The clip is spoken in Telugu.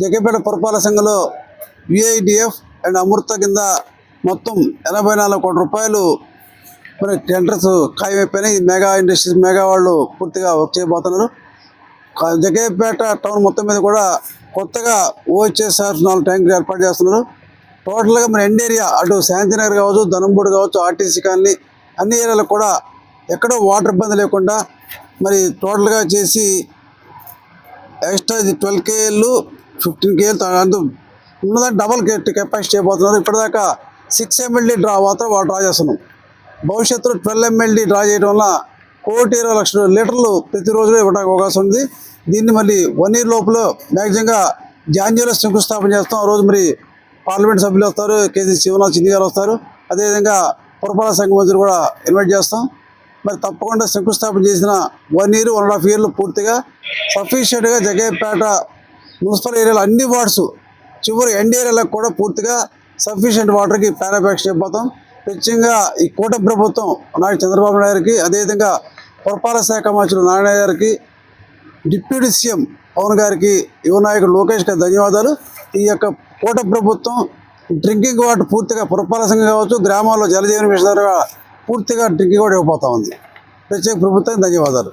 జగ్గపేట పురపాలక సంఘంలో యుఐడిఎఫ్ అండ్ అమృత కింద మొత్తం ఎనభై నాలుగు కోట్ల రూపాయలు మరి టెండర్స్ ఖాయమైపోయినాయి. మెగా ఇండస్ట్రీస్ మెగా వాళ్ళు పూర్తిగా వర్క్ చేయబోతున్నారు. కా- టౌన్ మొత్తం మీద కూడా కొత్తగా ఓహెచ్ఎస్ఆర్ నాలుగు ట్యాంకులు ఏర్పాటు చేస్తున్నారు. టోటల్గా మన ఎండ్ ఏరియా అటు శాంతినగర్ కావచ్చు ధనంబూడి కావచ్చు ఆర్టీసీ కాలనీ అన్ని ఏరియాలకు కూడా ఎక్కడో వాటర్ ఇబ్బంది లేకుండా మరి టోటల్గా చేసి ఎక్స్ట్రా ట్వెల్వ్ కేఎల్లు ఫిఫ్టీన్ కేఎల్ అందు ఉన్నదాన్ని డబల్ కెపాసిటీ అయిపోతున్నారు ఇప్పటిదాకా సిక్స్ ఎంఎల్డీ డ్రా మాత్రం వాడు డ్రా చేస్తున్నాం. భవిష్యత్తులో ట్వెల్వ్ ఎంఎల్డి డ్రా చేయడం వల్ల కోటి ఇరవై లక్షల లీటర్లు ప్రతిరోజు ఇవ్వడానికి అవకాశం ఉంది. దీన్ని మళ్ళీ వన్ ఇయర్ లోపల మ్యాక్సిమంగా జాన్యులో శంకుస్థాపన చేస్తాం. ఆ రోజు మరి పార్లమెంట్ సభ్యులు వస్తారు. కేసీ శివనాథ్ చిన్ని గారు వస్తారు. అదేవిధంగా పురపాలక సంఘ మంత్రులు కూడా ఇన్వైట్ చేస్తాం. మరి తప్పకుండా శంకుస్థాపన చేసిన one year one and half ఇయర్లు పూర్తిగా సఫిషియెంట్గా జగేపేట మున్సిపల్ ఏరియాలో అన్ని వార్డ్స్ చివరి ఎండ్ ఏరియాలకు కూడా పూర్తిగా సఫిషియెంట్ వాటర్కి ప్యారాబ్యాక్స్ చెప్పిపోతాం ముఖ్యంగా ఈ కూట ప్రభుత్వం నాయుడు చంద్రబాబు నాయుడు గారికి అదేవిధంగా పురపాలక శాఖ మంత్రులు నారాయణ గారికి డిప్యూటీ సీఎం పవన్ గారికి యువ నాయకుడు లోకేష్ గారికి ధన్యవాదాలు. ఈ యొక్క కూట ప్రభుత్వం డ్రింకింగ్ వాటర్ పూర్తిగా పురపాలక సంఘం కావచ్చు గ్రామాల్లో జలజీవన మిషన్ ద్వారా పూర్తిగా డ్రింకింగ్ వాటర్ ఇవ్వబోతా ఉంది. ప్రత్యేక ప్రభుత్వానికి ధన్యవాదాలు.